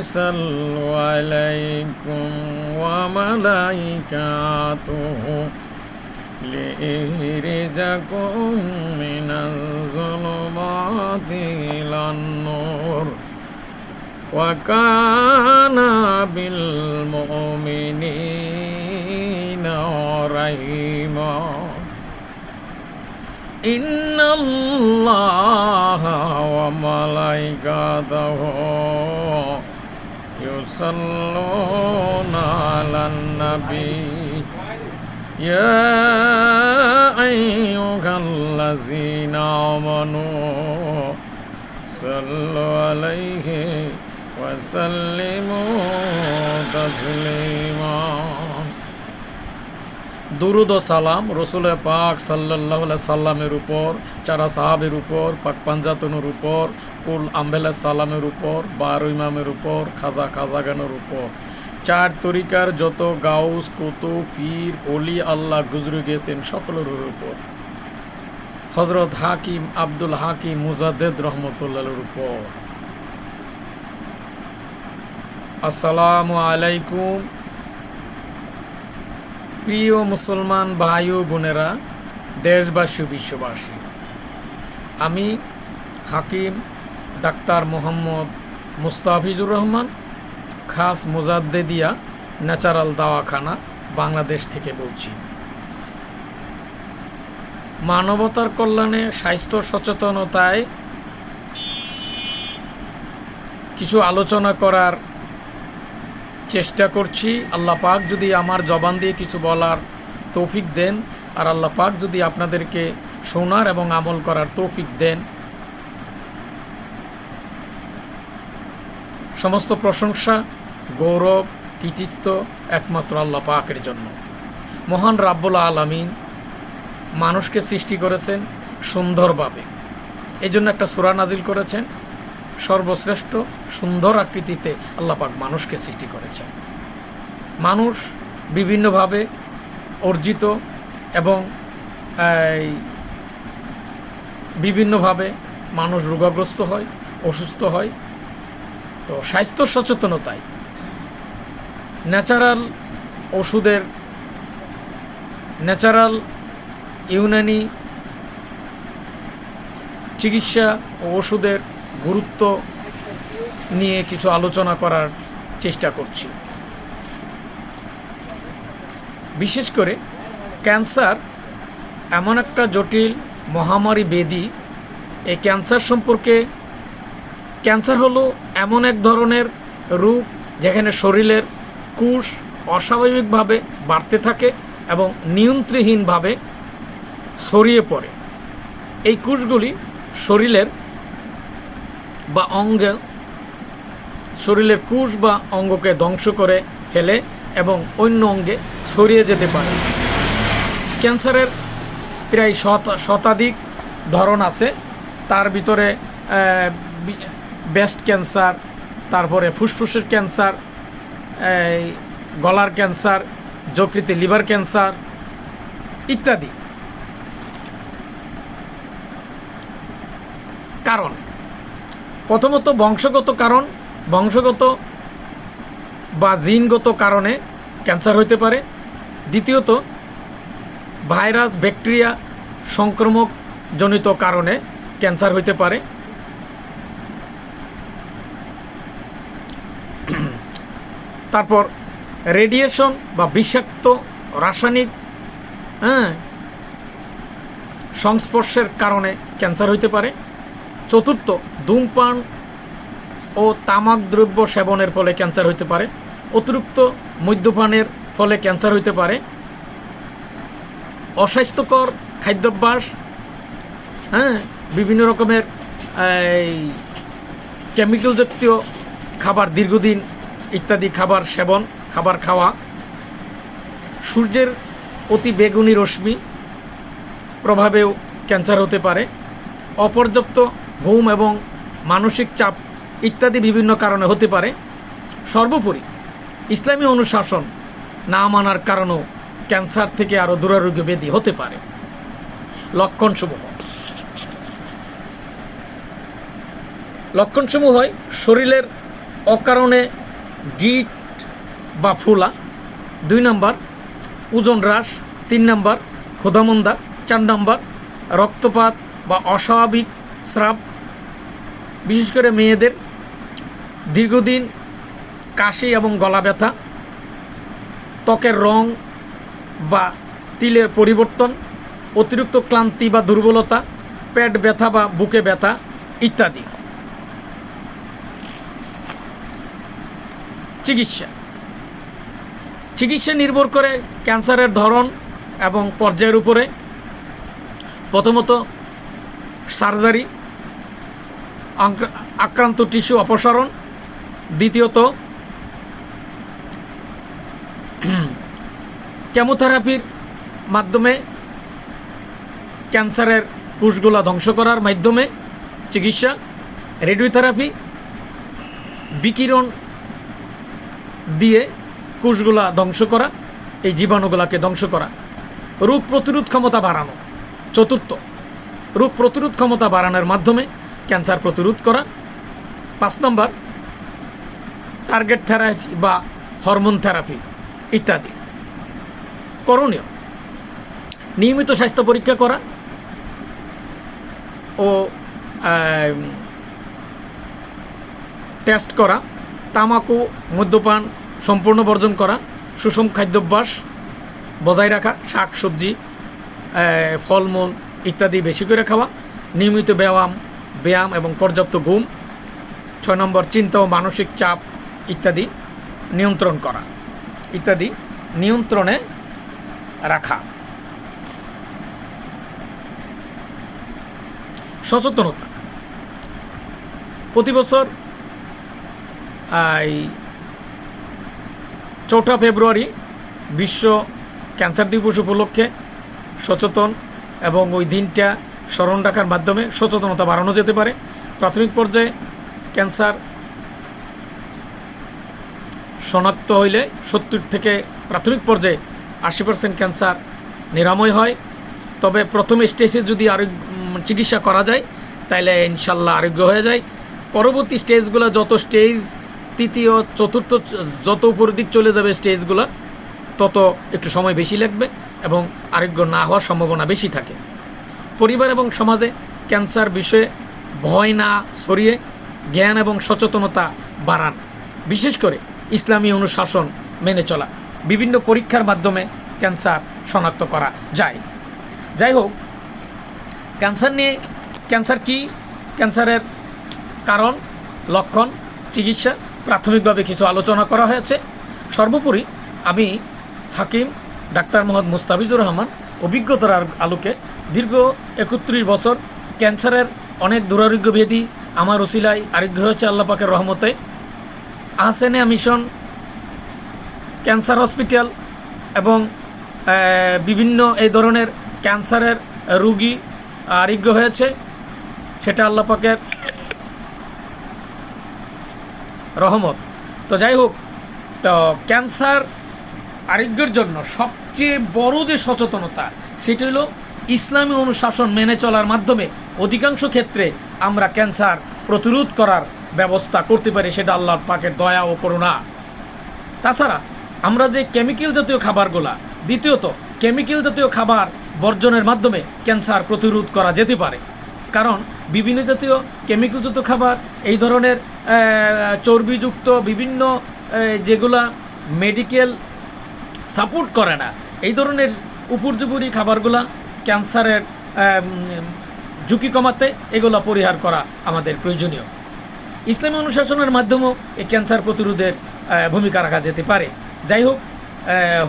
صلوا عليكم وملائكته لإخرجكم من الظلمات إلى النور وكان بالمؤمنين رحيما إن الله وملائكته يصلون على النبي يا أيها الذين آمنوا صلوا عليه وسلموا تسليما দুরুদ ও সালাম রসুল পাক সাল্লাহ সাল্লামের উপর চারা সাহাবের উপর পাক পাঞ্জাতনের উপর কুল আম্বেলা সালামের উপর, বার ইমামের উপর, খাজা খাজাগানের উপর। চার তরিকার যত গাউস কুতু পীর অলি আল্লাহ গুজরে গেছেন সকলের উপর। হজরত হাকিম আব্দুল হাকিম মুজাদ্দেদ রহমতুল্লাহর উপর। আসসালামু আলাইকুম। প্রিয় মুসলমান ভাই ও বোনেরা, দেশবাসী, বিশ্ববাসী, আমি হাকিম ডাক্তার মোহাম্মদ মুস্তাফিজুর রহমান, খাস মোজাদ্দেদিয়া ন্যাচারাল দাওয়াখানা, বাংলাদেশ থেকে বলছি। মানবতার কল্যাণে স্বাস্থ্য সচেতনতায় কিছু আলোচনা করার চেষ্টা করছি। আল্লাহ পাক যদি আমার জবান দিয়ে কিছু বলার তৌফিক দেন, আর আল্লাহ পাক যদি আপনাদেরকে শোনার এবং আমল করার তৌফিক দেন সমস্ত প্রশংসা, গৌরব, কৃতিত্ব একমাত্র আল্লাহ পাকের জন্য। মহান রাব্বুল আলামিন মানুষকে সৃষ্টি করেছেন সুন্দরভাবে। এই জন্য একটা সুরা নাজিল করেছেন। সর্বশ্রেষ্ঠ সুন্দর আকৃতিতে আল্লাপাক মানুষকে সৃষ্টি করেছেন। মানুষ বিভিন্নভাবে অর্জিত এবং বিভিন্নভাবে মানুষ রোগাগ্রস্ত হয়, অসুস্থ হয় তো স্বাস্থ্য সচেতনতায় ন্যাচারাল ওষুধের, ন্যাচারাল ইউনানি চিকিৎসা ও ওষুধের গুরুত্ব নিয়ে কিছু আলোচনা করার চেষ্টা করছি। বিশেষ করে ক্যান্সার এমন একটা জটিল মহামারী বেদি এই ক্যান্সার সম্পর্কে ক্যান্সার হলো এমন এক ধরনের রোগ যেখানে শরীরের কোষ অস্বাভাবিকভাবে বাড়তে থাকে এবং নিয়ন্ত্রণহীনভাবে ছড়িয়ে পড়ে। এই কোষগুলি শরীরের বা অঙ্গে, শরীরের কোষ বা অঙ্গকে ধ্বংস করে ফেলে এবং অন্য অঙ্গে ছড়িয়ে যেতে পারে। ক্যান্সারের প্রায় শত শতাধিক ধরন আছে। তার ভিতরে ব্রেস্ট ক্যান্সার, তারপরে ফুসফুসের ক্যান্সার, এই গলার ক্যান্সার, যকৃতে লিভার ক্যান্সার ইত্যাদি। কারণ, প্রথমত বংশগত কারণ, বংশগত বা জিনগত কারণে ক্যান্সার হতে পারে। দ্বিতীয়ত, ভাইরাস, ব্যাকটেরিয়া সংক্রমক জনিত কারণে ক্যান্সার হইতে পারে। তারপর রেডিয়েশন বা বিষাক্ত রাসায়নিক হ্যাঁ সংস্পর্শের কারণে ক্যান্সার হইতে পারে। চতুর্থ, ধূমপান ও তামাক দ্রব্য সেবনের ফলে ক্যান্সার হইতে পারে। অতিরিক্ত মদ্যপানের ফলে ক্যান্সার হইতে পারে। অস্বাস্থ্যকর খাদ্যাভ্যাস হ্যাঁ বিভিন্ন রকমের কেমিক্যাল জাতীয় খাবার দীর্ঘদিন ইত্যাদি খাবার সেবন, খাবার খাওয়া, সূর্যের অতি বেগুনি রশ্মি প্রভাবেও ক্যান্সার হতে পারে, অপর্যাপ্ত ঘুম এবং মানসিক চাপ ইত্যাদি বিভিন্ন কারণে হতে পারে। সর্বোপরি, ইসলামী অনুশাসন না মানার কারণেও ক্যান্সার থেকে আরও দুরারোগ্য ব্যাধি হতে পারে। লক্ষণসমূহ। লক্ষণসমূহ হয়, শরীরের অকারণে গিট বা ফুলা, দুই নম্বর, ওজন হ্রাস, তিন নম্বর ক্ষুধামন্দা চার নম্বর, রক্তপাত বা অস্বাভাবিক স্রাব। বিশেষ করে মেয়েদের দীর্ঘদিন কাশি এবং গলা ব্যথা, ত্বকের রং বা তিলের পরিবর্তন, অতিরিক্ত ক্লান্তি বা দুর্বলতা, পেট ব্যথা বা বুকে ব্যথা ইত্যাদি। চিকিৎসা। চিকিৎসা নির্ভর করে ক্যান্সারের ধরন এবং পর্যায়ের উপরে। প্রথমত, সার্জারি আক্রান্ত টিস্যু অপসারণ। দ্বিতীয়ত, কেমোথেরাপির মাধ্যমে ক্যান্সারের কোষগুলা ধ্বংস করার মাধ্যমে চিকিৎসা। রেডিওথেরাপি, বিকিরণ দিয়ে কোষগুলা ধ্বংস করা, এই জীবাণুগুলাকে ধ্বংস করা। রোগ প্রতিরোধ ক্ষমতা বাড়ানো। চতুর্থ, রোগ প্রতিরোধ ক্ষমতা বাড়ানোর মাধ্যমে ক্যান্সার প্রতিরোধ করা। পাঁচ নম্বর টার্গেট থেরাপি বা হরমোন থেরাপি ইত্যাদি। করণীয়, নিয়মিত স্বাস্থ্য পরীক্ষা করা ও টেস্ট করা। তামাকু, মদ্যপান সম্পূর্ণ বর্জন করা, সুষম খাদ্যাভ্যাস বজায় রাখা শাক সবজি ফলমূল ইত্যাদি বেশি করে খাওয়া, নিয়মিত ব্যায়াম ব্যায়াম এবং পর্যাপ্ত ঘুম, ছয় নম্বর চিন্তা ও মানসিক চাপ ইত্যাদি নিয়ন্ত্রণ করা, ইত্যাদি নিয়ন্ত্রণে রাখা। সচেতনতা। প্রতি বছর এই চৌঠা ফেব্রুয়ারি বিশ্ব ক্যান্সার দিবস উপলক্ষে সচেতন এবং ওই দিনটা স্মরণ রাখার মাধ্যমে সচেতনতা বাড়ানো যেতে পারে। প্রাথমিক পর্যায়ে ক্যান্সার শনাক্ত হইলে সত্তর থেকে প্রাথমিক পর্যায়ে আশি পার্সেন্ট ক্যান্সার নিরাময় হয়। তবে প্রথম স্টেজে যদি আরোগ্য চিকিৎসা করা যায় তাহলে ইনশাল্লাহ আরোগ্য হয়ে যায়। পরবর্তী স্টেজগুলো যত স্টেজ তৃতীয়, চতুর্থ, যত উপরের দিক চলে যাবে স্টেজগুলো, তত একটু সময় বেশি লাগবে এবং আরোগ্য না হওয়ার সম্ভাবনা বেশি থাকে। পরিবার এবং সমাজে ক্যান্সার বিষয়ে ভয় না সরিয়ে জ্ঞান এবং সচেতনতা বাড়ান। বিশেষ করে ইসলামী অনুশাসন মেনে চলা। বিভিন্ন পরীক্ষার মাধ্যমে ক্যান্সার শনাক্ত করা যায়। যাই হোক, ক্যান্সার নিয়ে, ক্যান্সার কি? ক্যান্সারের কারণ, লক্ষণ, চিকিৎসা প্রাথমিকভাবে কিছু আলোচনা করা হয়েছে। সর্বোপরি আমি হাকিম ডাক্তার মোহাম্মদ মুস্তাফিজুর রহমান অভিজ্ঞতার আলোকে দীর্ঘ একত্রিশ বছর ক্যান্সারের অনেক দুরারোগ্য ব্যাধি আমার ওসিলায় আরোগ্য হয়েছে আল্লাহ পাকের রহমতে। আহসেনিয়া মিশন, ক্যান্সার হসপিটাল এবং বিভিন্ন এই ধরনের ক্যান্সারের রুগী আরোগ্য হয়েছে। সেটা আল্লাহ পাকের রহমত। তো যাই হোক, তো ক্যান্সার আরোগ্যের জন্য সবচেয়ে বড় যে সচেতনতা, সেটি হলো ইসলামী অনুশাসন মেনে চলার মাধ্যমে অধিকাংশ ক্ষেত্রে আমরা ক্যান্সার প্রতিরোধ করার ব্যবস্থা করতে পারি, সেটা আল্লাহ পাকের দয়া ও করুণা। তাছাড়া আমরা যে কেমিক্যাল জাতীয় খাবারগুলা, দ্বিতীয়ত, কেমিক্যাল জাতীয় খাবার বর্জনের মাধ্যমে ক্যান্সার প্রতিরোধ করা যেতে পারে। কারণ বিভিন্ন জাতীয় কেমিক্যালযুক্ত খাবার, এই ধরনের চর্বিযুক্ত বিভিন্ন যেগুলা মেডিকেল সাপোর্ট করে না, এই ধরনের উপর্যুপরি খাবারগুলা ক্যান্সারের ঝুঁকি কমাতে এগুলো পরিহার করা আমাদের প্রয়োজনীয়। ইসলামী অনুশাসনের মাধ্যমেও এই ক্যান্সার প্রতিরোধের ভূমিকা রাখা যেতে পারে। যাই হোক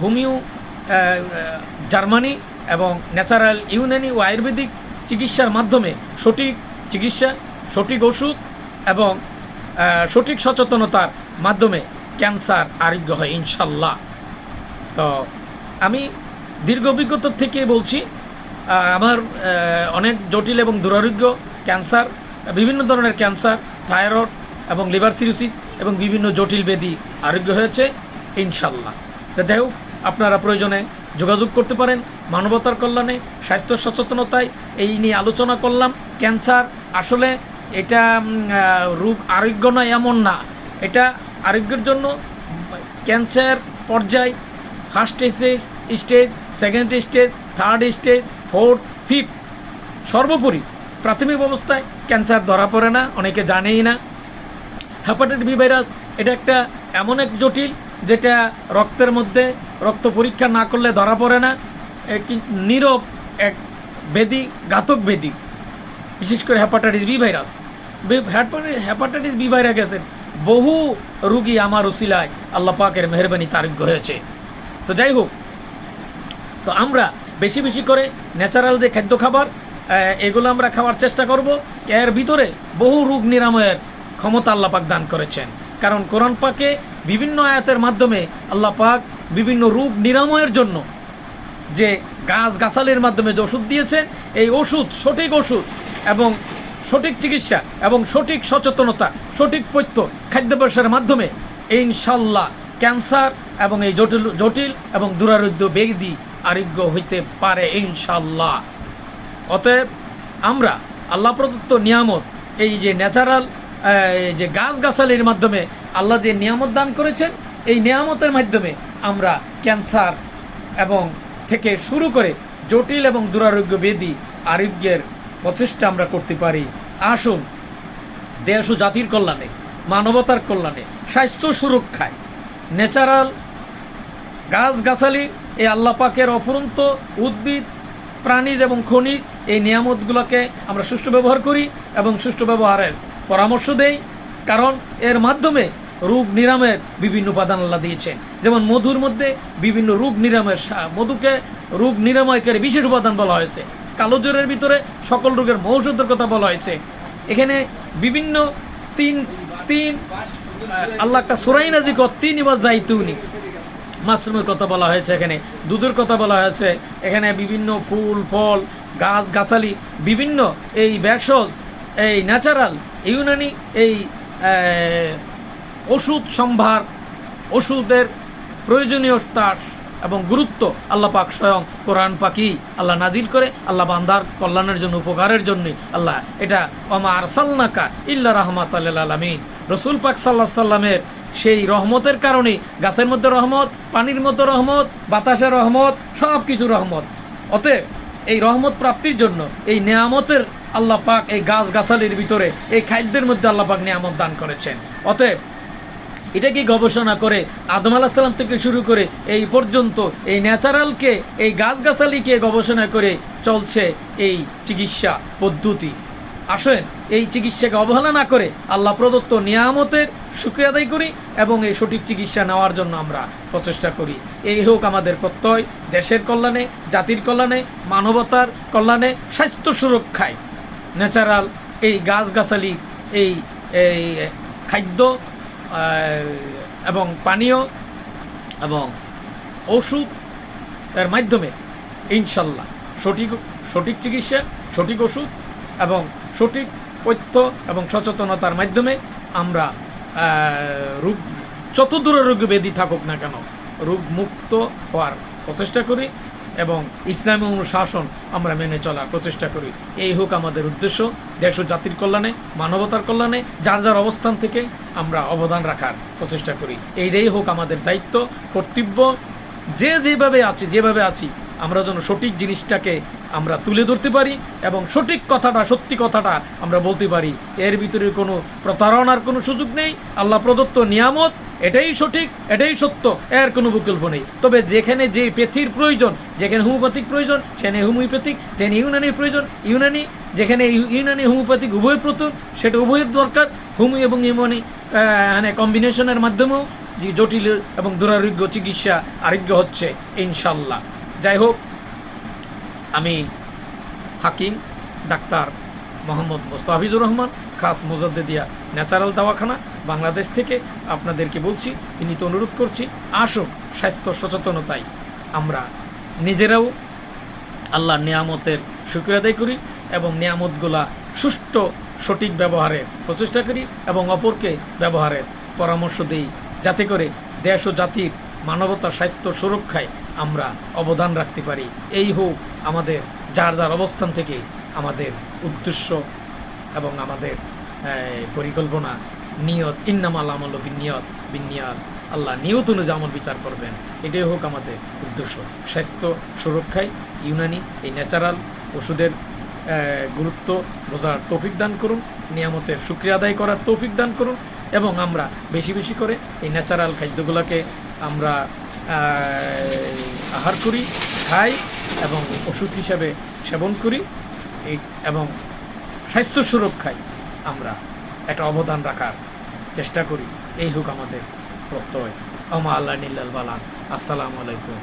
হোমিও জার্মানি এবং ন্যাচারাল ইউনানি ও আয়ুর্বেদিক চিকিৎসার মাধ্যমে সঠিক চিকিৎসা, সঠিক ওষুধ এবং সঠিক সচেতনতার মাধ্যমে ক্যান্সার আরোগ্য হয়, ইনশাল্লাহ। তো আমি দীর্ঘ অভিজ্ঞতার থেকে বলছি আমার অনেক জটিল এবং দুরারোগ্য ক্যান্সার, বিভিন্ন ধরনের ক্যান্সার, থাইরয়েড এবং লিভার সিরোসিস এবং বিভিন্ন জটিল বেদি আরোগ্য হয়েছে, ইনশাল্লাহ। তো যাই হোক, আপনারা প্রয়োজনে যোগাযোগ করতে পারেন, মানবতার কল্যাণে, স্বাস্থ্য সচেতনতায়, এই নিয়ে আলোচনা করলাম। ক্যান্সার আসলে এটা রোগ আরোগ্য নয়, এমন না। এটা আরোগ্যের জন্য ক্যান্সার পর্যায় first stage stage second stage third stage fourth fifth সর্বোপরি প্রাথমিক অবস্থায় ক্যান্সার ধরা পড়ে না, অনেকে জানেই না। হ্যাপাটাইটিস বি ভাইরাস এটা একটা এমন এক জটিল যেটা রক্তের মধ্যে রক্ত পরীক্ষা না করলে ধরা পড়ে না নীরব এক বেদি, ঘাতক বেদি, বিশেষ করে hepatitis B virus. Hepatitis B virus গেছেন বহু রুগী আমার উসিলায় আল্লাহ পাকের মেহরবানি তারোগ্য হয়েছে। তো যাই হোক, তো আমরা বেশি বেশি করে ন্যাচারাল যে খাদ্য খাবার এগুলো আমরা খাওয়ার চেষ্টা করব। এর ভিতরে বহু রোগ নিরাময়ের ক্ষমতা আল্লাহ পাক দান করেছেন। কারণ কোরআন পাকে বিভিন্ন আয়াতের মাধ্যমে আল্লাহ পাক বিভিন্ন রোগ নিরাময়ের জন্য যে গাছ গাছালির মাধ্যমে যে ওষুধ দিয়েছেন, এই ওষুধ সঠিক ওষুধ এবং সঠিক চিকিৎসা এবং সঠিক সচেতনতা, সঠিক পথ্য খাদ্যাভ্যাসের মাধ্যমে এই ইনশাল্লাহ ক্যান্সার এবং এই জটিল জটিল এবং দুরারোগ্য বেগদি আরোগ্য হইতে পারে ইনশাল্লাহ। অতএব আমরা আল্লাহ প্রদত্ত নিয়ামত, এই যে ন্যাচারাল যে গাছগাছালির মাধ্যমে আল্লাহ যে নিয়ামত দান করেছেন, এই নিয়ামতের মাধ্যমে আমরা ক্যান্সার এবং থেকে শুরু করে জটিল এবং দুরারোগ্য বেদি আরোগ্যের প্রচেষ্টা আমরা করতে পারি। আসুন, দেশ ও জাতির কল্যাণে, মানবতার কল্যাণে, স্বাস্থ্য সুরক্ষায়, ন্যাচারাল গাছগাছালি, এই আল্লাহ পাকের অফুরন্ত উদ্ভিদ, প্রাণীজ এবং খনিজ, এই নিয়ামতগুলোকে আমরা সুষ্ঠু ব্যবহার করি এবং সুষ্ঠু ব্যবহারের পরামর্শ দেই, কারণ এর মাধ্যমে রোগ নিরাময়ের বিভিন্ন উপাদান আল্লাহ দিয়েছেন যেমন মধুর মধ্যে বিভিন্ন রোগ নিরাময়ের সা- মধুকে রোগ নিরাময়কারী বিশেষ উপাদান বলা হয়েছে। কালো জ্বরের ভিতরে সকল রোগের মৌষধের কথা বলা হয়েছে। এখানে বিভিন্ন তিন তিন আল্লাহ একটা সুরাই নাজি কর, তিন ইবা যাইতুনি মাশরুমের কথা বলা হয়েছে এখানে, দুধের কথা বলা হয়েছে। এখানে বিভিন্ন ফুল, ফল, গাছ, গাছালি, বিভিন্ন এই ভেষজ, এই ন্যাচারাল ইউনানি এই ওষুধ সম্ভার, ওষুধের প্রয়োজনীয়তা এবং গুরুত্ব আল্লাহ পাক স্বয়ং কোরআন পাকি আল্লাহ নাজিল করে, আল্লাহ বান্দার কল্যাণের জন্য, উপকারের জন্য আল্লাহ এটা অমা আরসালনাকা ইল্লা রহমাত আলমিন। রসুল পাক সাল্লাহ সাল্লামের সেই রহমতের কারণে গাছের মধ্যে রহমত, পানির মধ্যে রহমত বাতাসের রহমত সব কিছু রহমত। অতএব এই রহমত প্রাপ্তির জন্য, এই নেয়ামতের আল্লাহ পাক এই গাছ গাছালির ভিতরে, এই খাদ্যের মধ্যে আল্লাহ পাক নিয়ামত দান করেছেন। অতএব এটাকে গবেষণা করে আদম আলাহ সাল্লাম থেকে শুরু করে এই পর্যন্ত এই ন্যাচারালকে, এই গাছগাছালিকে গবেষণা করে চলছে এই চিকিৎসা পদ্ধতি? আসেন, এই চিকিৎসাকে অবহেলা না করে আল্লাহ প্রদত্ত নিয়ামতের সুক্রিয়া আদায় করি এবং এই সঠিক চিকিৎসা নেওয়ার জন্য আমরা প্রচেষ্টা করি। এই হোক আমাদের প্রত্যয়, দেশের কল্যাণে, জাতির কল্যাণে, মানবতার কল্যাণে, স্বাস্থ্য সুরক্ষায়। ন্যাচারাল এই গাছগাছালি, এই এই খাদ্য এবং পানীয়, এবং ওষুধ এর মাধ্যমে ইনশাল্লাহ সঠিক সঠিক চিকিৎসা, সঠিক ওষুধ এবং সঠিক পথ্য এবং সচেতনতার মাধ্যমে আমরা রোগ, যত দূরে রোগ ব্যাধি থাকুক না কেন রোগ মুক্ত হওয়ার প্রচেষ্টা করি। এবং ইসলামী অনুশাসন আমরা মেনে চলার প্রচেষ্টা করি। এই হোক আমাদের উদ্দেশ্য। দেশ ও জাতির কল্যাণে, মানবতার কল্যাণে, যার যার অবস্থান থেকে আমরা অবদান রাখার প্রচেষ্টা করি। এইটাই হোক আমাদের দায়িত্ব, কর্তব্য। যে যেভাবে আছি যেভাবে আছি আমরা যেন সঠিক জিনিসটাকে আমরা তুলে ধরতে পারি এবং সঠিক কথাটা, সত্যি কথাটা আমরা বলতে পারি। এর ভিতরে কোনো প্রতারণার কোনো সুযোগ নেই। আল্লাহ প্রদত্ত নিয়ামত, এটাই সঠিক, এটাই সত্য, এর কোনো বিকল্প নেই। তবে যেখানে যে পেথির প্রয়োজন, যেখানে হোমিওপ্যাথিক প্রয়োজন, সেখানে হোমিওপ্যাথিক, যেখানে ইউনানির প্রয়োজন, ইউনানি, যেখানে ইউনানি হোমিওপ্যাথিক উভয় প্রতুন সেটা উভয়ের দরকার। হোমি এবং ইউনানি মানে কম্বিনেশনের মাধ্যমেও জটিল এবং দুরারোগ্য চিকিৎসা আরোগ্য হচ্ছে ইনশাল্লাহ যাই হোক আমি হাকিম, ডাক্তার মোহাম্মদ মোস্তাফিজুর রহমান, খাস মুজদ্দিদিয়া ন্যাচারাল দাওয়াখানা, বাংলাদেশ থেকে আপনাদেরকে বলছি, বিনীত অনুরোধ করছি, আসুন স্বাস্থ্য সচেতনতায় আমরা নিজেরাও আল্লাহর নিয়ামতের শুক্র আদায় করি এবং নিয়ামতগুলা সুষ্ঠু, সঠিক ব্যবহারের প্রচেষ্টা করি এবং অপরকে ব্যবহারের পরামর্শ দিই, যাতে করে দেশ ও জাতির মানবতা স্বাস্থ্য সুরক্ষায় আমরা অবদান রাখতে পারি। এই হোক আমাদের যার যার অবস্থান থেকে আমাদের উদ্দেশ্য এবং আমাদের পরিকল্পনা, নিয়ত, ইন্নামাল আমল বিনিয়ত বিনিয়ত আল্লাহ নিয়ত অনুযায়ী আমল বিচার করবেন। এটাই হোক আমাদের উদ্দেশ্য। স্বাস্থ্য সুরক্ষায় ইউনানি এই ন্যাচারাল ওষুধের গুরুত্ব বোঝার তৌফিক দান করুন, নিয়ামতের সুক্রিয়া আদায় করার তৌফিক দান করুন এবং আমরা বেশি বেশি করে এই ন্যাচারাল খাদ্যগুলোকে আমরা আহার করি, খাই এবং ওষুধ হিসাবে সেবন করি, এই এবং স্বাস্থ্য সুরক্ষায় আমরা একটা অবদান রাখার চেষ্টা করি। এই হোক আমাদের প্রত্যয়। আমা আল্লাহ নিল্লাল বালান আসসালামু আলাইকুম।